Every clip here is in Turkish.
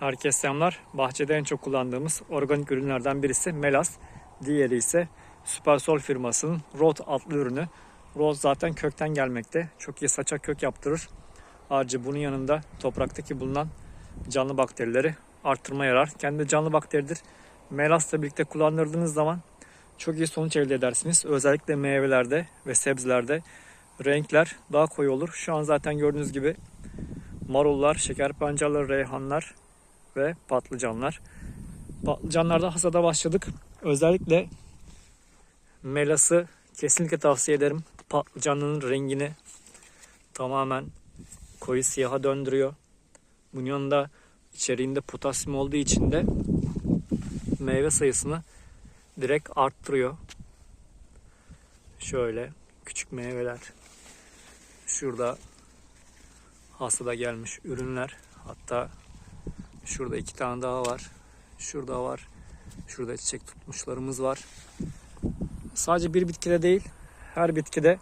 Herkese selamlar. Bahçede en çok kullandığımız organik ürünlerden birisi Melas. Diğeri ise Supersol firmasının Rot adlı ürünü. Rot zaten kökten gelmekte. Çok iyi saça kök yaptırır. Ayrıca bunun yanında topraktaki bulunan canlı bakterileri arttırma yarar. Kendi canlı bakteridir. Melas'la birlikte kullandırdığınız zaman çok iyi sonuç elde edersiniz. Özellikle meyvelerde ve sebzelerde renkler daha koyu olur. Şu an zaten gördüğünüz gibi marullar, şeker pancarları, reyhanlar ve patlıcanlar. Patlıcanlarda hasada başladık. Özellikle melası kesinlikle tavsiye ederim. Patlıcanın rengini tamamen koyu siyaha döndürüyor. Bunun yanında içeriğinde potasyum olduğu için de meyve sayısını direkt arttırıyor. Şöyle küçük meyveler. Şurada hasada gelmiş ürünler. Hatta şurada iki tane daha var. Şurada var. Şurada çiçek tutmuşlarımız var. Sadece bir bitkide değil, her bitkide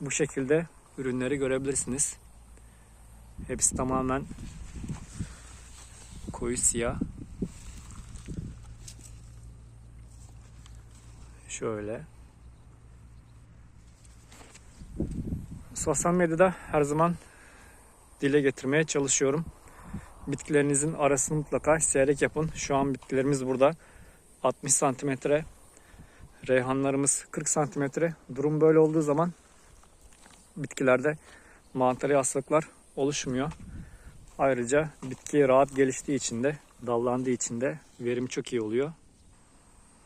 bu şekilde ürünleri görebilirsiniz. Hepsi tamamen koyu siyah. Şöyle. Sosyal medyada her zaman dile getirmeye çalışıyorum. Bitkilerinizin arasını mutlaka seyrek yapın. Şu an bitkilerimiz burada. 60 santimetre. Reyhanlarımız 40 santimetre. Durum böyle olduğu zaman bitkilerde mantarı hastalıklar oluşmuyor. Ayrıca bitki rahat geliştiği için de dallandığı için de verim çok iyi oluyor.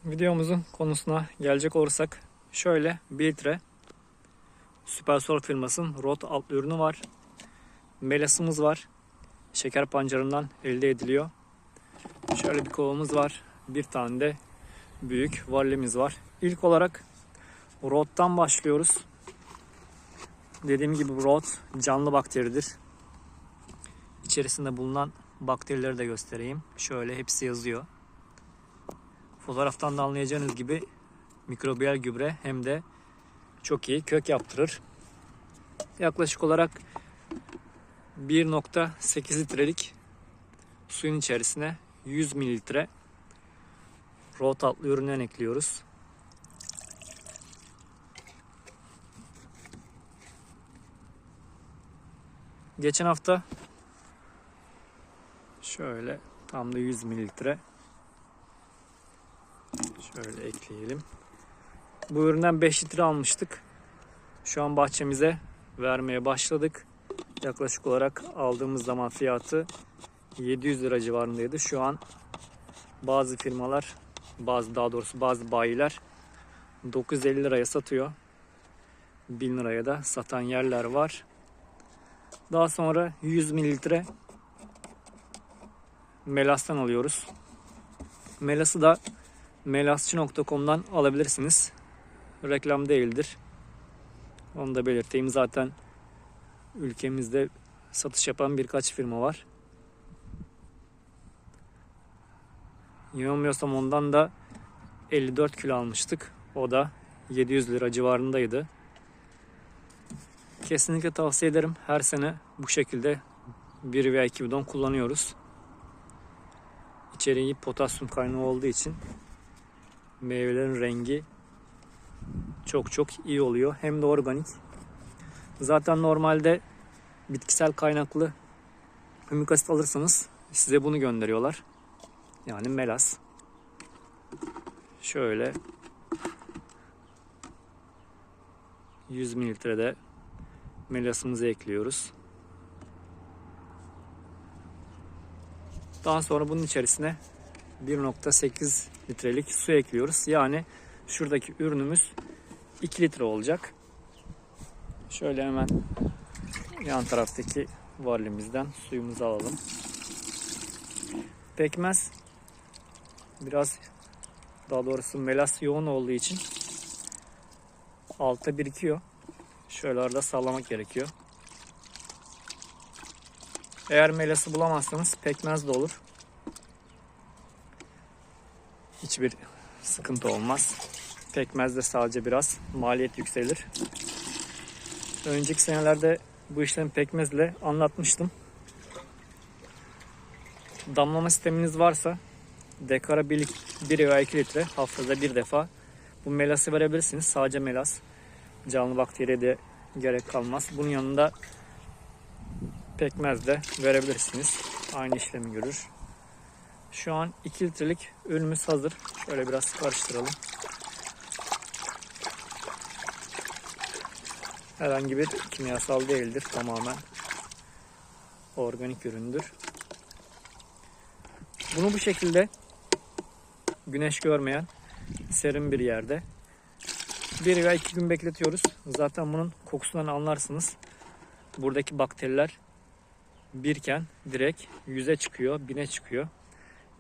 Videomuzun konusuna gelecek olursak şöyle 1 litre Supersol firmasının Rot adlı ürünü var. Melasımız var. Şeker pancarından elde ediliyor. Şöyle bir kovamız var. Bir tane de büyük varlimiz var. İlk olarak Rot'tan başlıyoruz. Dediğim gibi Rot canlı bakteridir. İçerisinde bulunan bakterileri de göstereyim. Şöyle hepsi yazıyor. Fotoğraftan da anlayacağınız gibi mikrobiyal gübre hem de çok iyi kök yaptırır. Yaklaşık olarak 1.8 litrelik suyun içerisine 100 mililitre rot adlı üründen ekliyoruz. Geçen hafta şöyle tam da 100 mililitre şöyle ekleyelim. Bu üründen 5 litre almıştık. Şu an bahçemize vermeye başladık. Yaklaşık olarak aldığımız zaman fiyatı 700 lira civarındaydı. Şu an bazı firmalar, bazı daha doğrusu bazı bayiler 950 liraya satıyor. 1000 liraya da satan yerler var. Daha sonra 100 mililitre melastan alıyoruz. Melası da melasçı.com'dan alabilirsiniz. Reklam değildir. Onu da belirteyim. Zaten ülkemizde satış yapan birkaç firma var. Yanılmıyorsam ondan da 54 kilo almıştık. O da 700 lira civarındaydı. Kesinlikle tavsiye ederim. Her sene bu şekilde bir veya iki bidon kullanıyoruz. İçeriği potasyum kaynağı olduğu için meyvelerin rengi çok çok iyi oluyor. Hem de organik. Zaten normalde bitkisel kaynaklı hümik asit alırsanız size bunu gönderiyorlar. Yani melas. Şöyle 100 mililitrede melasımızı ekliyoruz. Daha sonra bunun içerisine 1.8 litrelik su ekliyoruz. Yani şuradaki ürünümüz 2 litre olacak. Şöyle hemen yan taraftaki varlimizden suyumuzu alalım. Pekmez biraz daha doğrusu melas yoğun olduğu için altta birikiyor. Şöyle arada sallamak gerekiyor. Eğer melası bulamazsanız pekmez de olur. Hiçbir sıkıntı olmaz. Pekmezde sadece biraz maliyet yükselir. Önceki senelerde bu işlemi pekmezle anlatmıştım. damlama sisteminiz varsa dekara 1, 1 veya 2 litre haftada bir defa bu melası verebilirsiniz. Sadece melas. Canlı bakteriye de gerek kalmaz. Bunun yanında pekmez de verebilirsiniz. Aynı işlemi görür. Şu an 2 litrelik ürünümüz hazır. Şöyle biraz karıştıralım. Herhangi bir kimyasal değildir. Tamamen organik üründür. Bunu bu şekilde güneş görmeyen serin bir yerde bir veya iki gün bekletiyoruz. Zaten bunun kokusundan anlarsınız. Buradaki bakteriler birken direkt yüze çıkıyor, bine çıkıyor.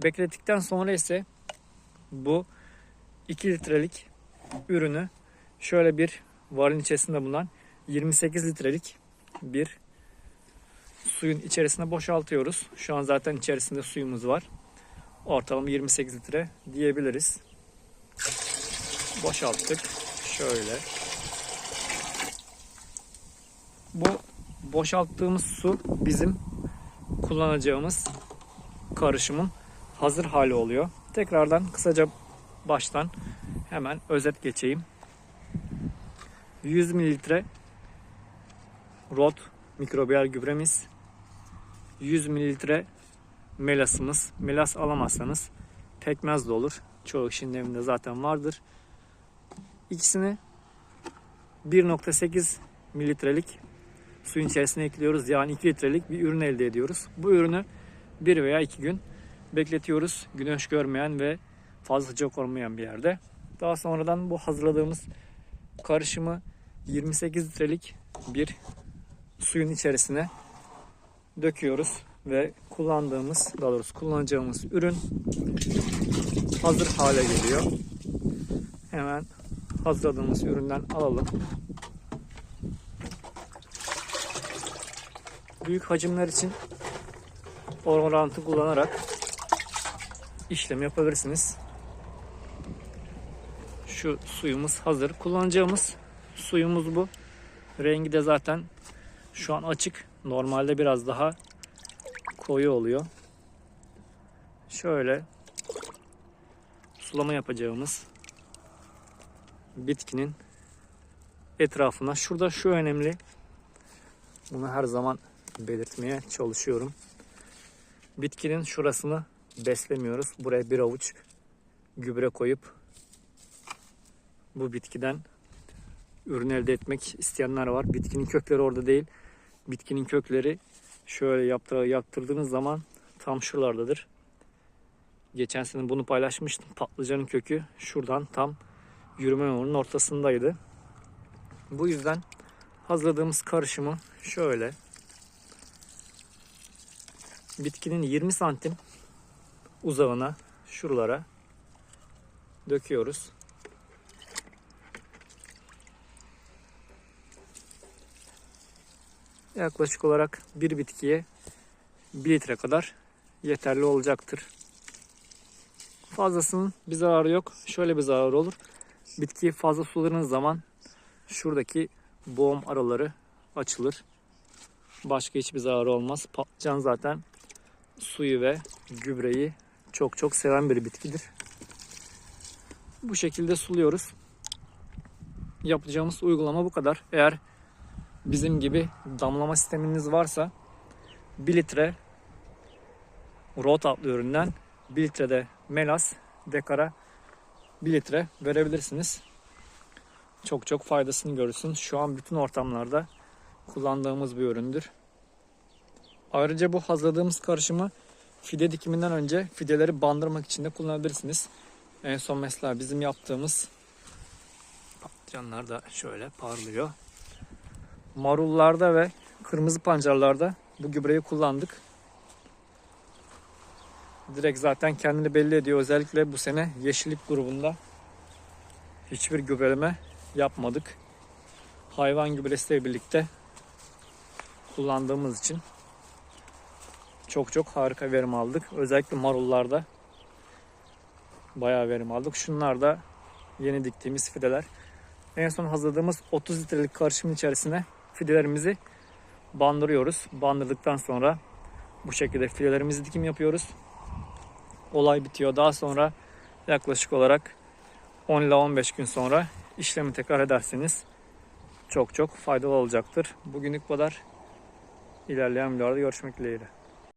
Beklettikten sonra ise bu 2 litrelik ürünü şöyle bir varın içerisinde bulunan 28 litrelik bir suyun içerisine boşaltıyoruz. Şu an zaten içerisinde suyumuz var. Ortalama 28 litre diyebiliriz. Boşalttık. Şöyle. Bu boşalttığımız su bizim kullanacağımız karışımın hazır hali oluyor. Tekrardan kısaca baştan hemen özet geçeyim. 100 mililitre rot mikrobiyal gübremiz, 100 mililitre melasımız. Melas alamazsanız pekmez de olur. Çoğu kişinin evinde zaten vardır. İkisini 1.8 mililitrelik suyun içerisine ekliyoruz. Yani 2 litrelik bir ürün elde ediyoruz. Bu ürünü 1 veya 2 gün bekletiyoruz. Güneş görmeyen ve fazla sıcak olmayan bir yerde. Daha sonradan bu hazırladığımız karışımı 28 litrelik bir suyun içerisine döküyoruz ve kullandığımız, daha doğrusu kullanacağımız ürün hazır hale geliyor. Hemen hazırladığımız üründen alalım. Büyük hacimler için orantı kullanarak işlem yapabilirsiniz. Şu suyumuz hazır. Kullanacağımız suyumuz bu. Rengi de zaten şu an açık. Normalde biraz daha koyu oluyor. Şöyle sulama yapacağımız bitkinin etrafına. Şurada şu önemli. Bunu her zaman belirtmeye çalışıyorum. Bitkinin şurasını beslemiyoruz. Buraya bir avuç gübre koyup bu bitkiden ürün elde etmek isteyenler var. Bitkinin kökleri orada değil. Bitkinin kökleri şöyle yaptır, yaptırdığınız zaman tam şuralardadır. Geçen sene bunu paylaşmıştım. Patlıcanın kökü şuradan tam yürüme yolunun ortasındaydı. Bu yüzden hazırladığımız karışımı şöyle bitkinin 20 santim uzağına şuralara döküyoruz. Yaklaşık olarak bir bitkiye 1 litre kadar yeterli olacaktır. Fazlasının bir zararı yok. Şöyle bir zararı olur. Bitkiyi fazla suladığınız zaman şuradaki boğum araları açılır. Başka hiçbir zararı olmaz. Patlıcan zaten suyu ve gübreyi çok çok seven bir bitkidir. Bu şekilde suluyoruz. Yapacağımız uygulama bu kadar. Eğer bizim gibi damlama sisteminiz varsa 1 litre rot adlı üründen 1 litre de melas dekara 1 litre verebilirsiniz. Çok çok faydasını görürsünüz. Şu an bütün ortamlarda kullandığımız bir üründür. Ayrıca bu hazırladığımız karışımı fide dikiminden önce fideleri bandırmak için de kullanabilirsiniz. En son mesela bizim yaptığımız patlıcanlar da şöyle parlıyor. Marullarda ve kırmızı pancarlarda bu gübreyi kullandık. Direkt zaten kendini belli ediyor. Özellikle bu sene yeşillik grubunda hiçbir gübreleme yapmadık. Hayvan gübresiyle birlikte kullandığımız için çok çok harika verim aldık. Özellikle marullarda bayağı verim aldık. Şunlar da yeni diktiğimiz fideler. En son hazırladığımız 30 litrelik karışımın içerisine fidelerimizi bandırıyoruz. Bandırdıktan sonra Bu şekilde filelerimizi dikim yapıyoruz. Olay bitiyor. Daha sonra yaklaşık olarak 10 ila 15 gün sonra işlemi tekrar ederseniz çok çok faydalı olacaktır. Bugünlük bu kadar. İlerleyen videolarda görüşmek dileğiyle.